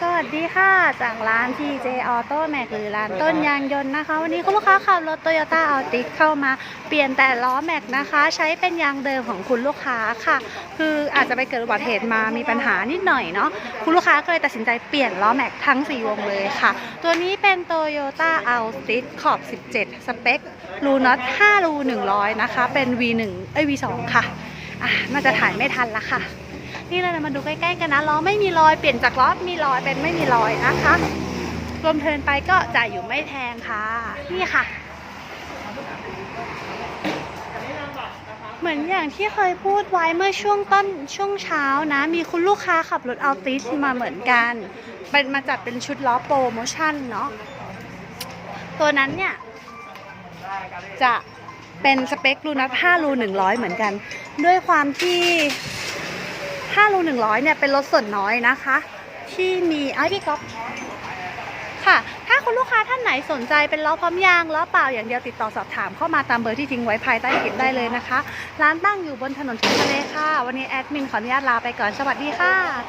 สวัสดีค่ะ จากร้าน TJ Auto Max หรือร้านต้นยางยนต์นะคะ วันนี้คุณลูกค้าขับรถ Toyota Altis เข้ามาเปลี่ยนแต่ล้อแม็กนะคะ ใช้เป็นยางเดิมของคุณลูกค้าค่ะ คืออาจจะไปเกิดอุบัติเหตุมามีปัญหานิดหน่อยเนาะคุณลูกค้าก็เลยตัดสินใจเปลี่ยนล้อแม็กทั้ง 4 วงเลยค่ะ ตัวนี้เป็น Toyota Altis ขอบ 17 สเปครูน็อต5รู100 นะคะ เป็น V1 เอ้ย V2 ค่ะอะน่าจะถ่ายไม่ทันละค่ะ นี่เรามาดูใกล้ๆกันนะล้อไม่มีรอยเปลี่ยนจากล้อมีรอยเป็นไม่มีรอยนะคะรวมเทินไปก็จ่ายอยู่ไม่แพงค่ะนี่ค่ะ เหมือนอย่างที่เคยพูดไว้เมื่อช่วงต้นช่วงเช้านะ มีคุณลูกค้าขับรถอัลติสมาเหมือนกัน เป็นมาจัดเป็นชุดล้อโปรโมชั่นเนาะตัวนั้นเนี่ยจะเป็นสเปครูนัท5รู100 เหมือนกัน ด้วยความที่ 5รู100เนี่ยเป็นรถส่วนน้อยนะคะ ที่มีไอ้ยพี่ก๊อฟค่ะ ถ้าคุณลูกค้าท่านไหนสนใจเป็นล้อพร้อมยางล้อเปล่าอย่างเดียวติดต่อสอบถามเข้ามาตามเบอร์ที่ทิ้งไว้ภายใต้คลิปได้เลยนะคะ ร้านตั้งอยู่บนถนนทียนทะเลค่ะ วันนี้แอดมินขออนุญาตลาไปก่อนสวัสดีค่ะ